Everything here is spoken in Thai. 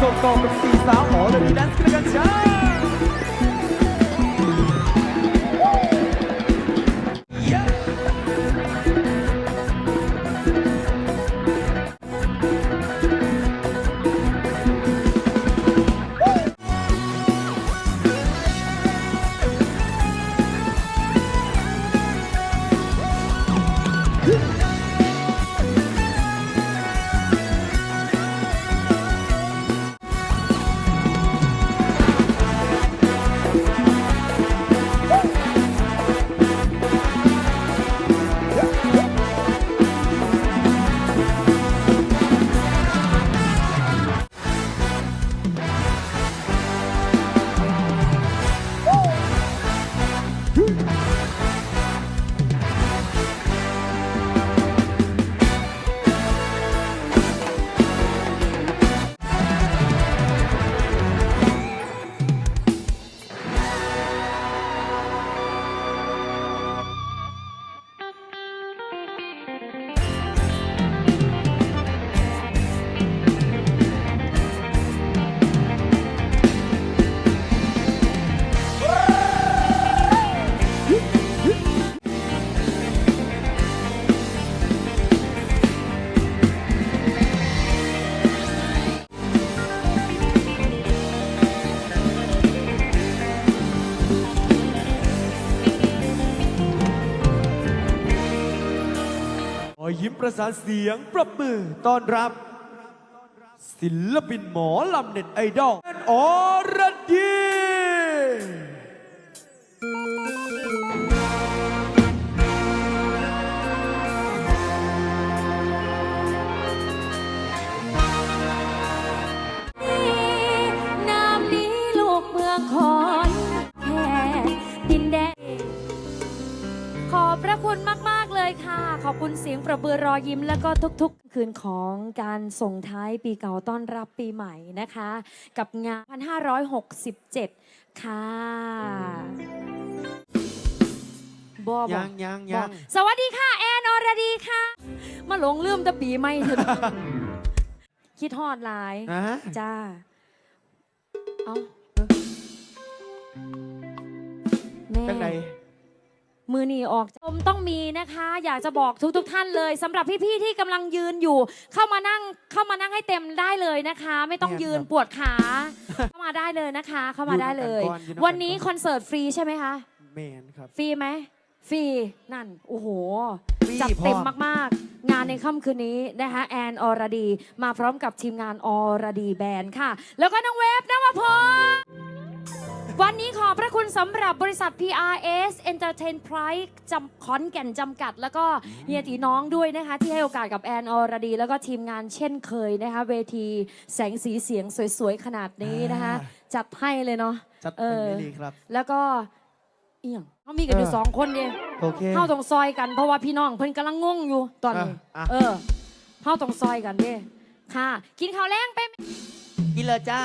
ส่งต่อเป็นสี่สาวหอเลยดีแดนซ์กันกันจ้า อยิ้มประสานเสียงปรบมือต้อนรับ ศิลปินหมอลำเน็ตไอดอลอรดีน้ำนี้ลูกเมืองขอนแก่นดินแดนขอบพระคุณมากๆ เลยค่ะ ขอบคุณเสียงประเบือรอยยิ้ม แล้วก็ทุกๆ คืนของการส่งท้ายปีเก่าต้อนรับปีใหม่นะคะ กับงาน 1567 ค่ะบอบยังยังยังสวัสดีค่ะ แอนอรดีค่ะ มาหลงลืมแตะปีไม่เถอะคิดฮอดหลาย นะจ้า เอา นีออกชมต้องมีนะคะ อยากจะบอกทุกๆทท่านเลยสำหรับพี่ๆที่กำลังยืนอยู่ เข้ามานั่งเข้ามานั่งให้เต็มได้เลยนะคะ ไม่ต้องยืนปวดขา เข้ามาได้เลยนะคะ เข้ามาได้เลยอยู่นำกันก่อนอยู่นำกันก่อนวันนี้คอนเสิร์ตฟรีใช่ไหมคะแมนครับฟรีไหมฟรีนั่นโอ้โหฟรีจัดเต็มพร้อมมากๆ งานในค่ำคืนนี้นะคะแอนอรดี มาพร้อมกับทีมงานอรดีแบนด์ค่ะ แล้วก็น้องเวฟนวพร วันนี้ขอบพระคุณสำหรับบริษัท PRS Entertain Price จำขอนแก่นจำกัด แล้วก็เฮียตีน้องด้วยนะคะ ที่ให้โอกาสกับแอนอรดี แล้วก็ทีมงานเช่นเคยนะคะ เวทีแสงสีเสียงสวยๆ ขนาดนี้นะคะจัดให้เลยเนาะจัดเอเป็นอไม่ดีครับ แล้วก็เอียงเขามีกันอยู่เออ สองคนเดียโอเค เข้าตรงซอยกันเพราะว่าพี่น้องเพิ่นกำลังงงอยู่ตอนนี้อะอะ เออเข้าตรงซอยกันเด้ค่ะ กินข้าวแรงไปไหมกินเลยจ้า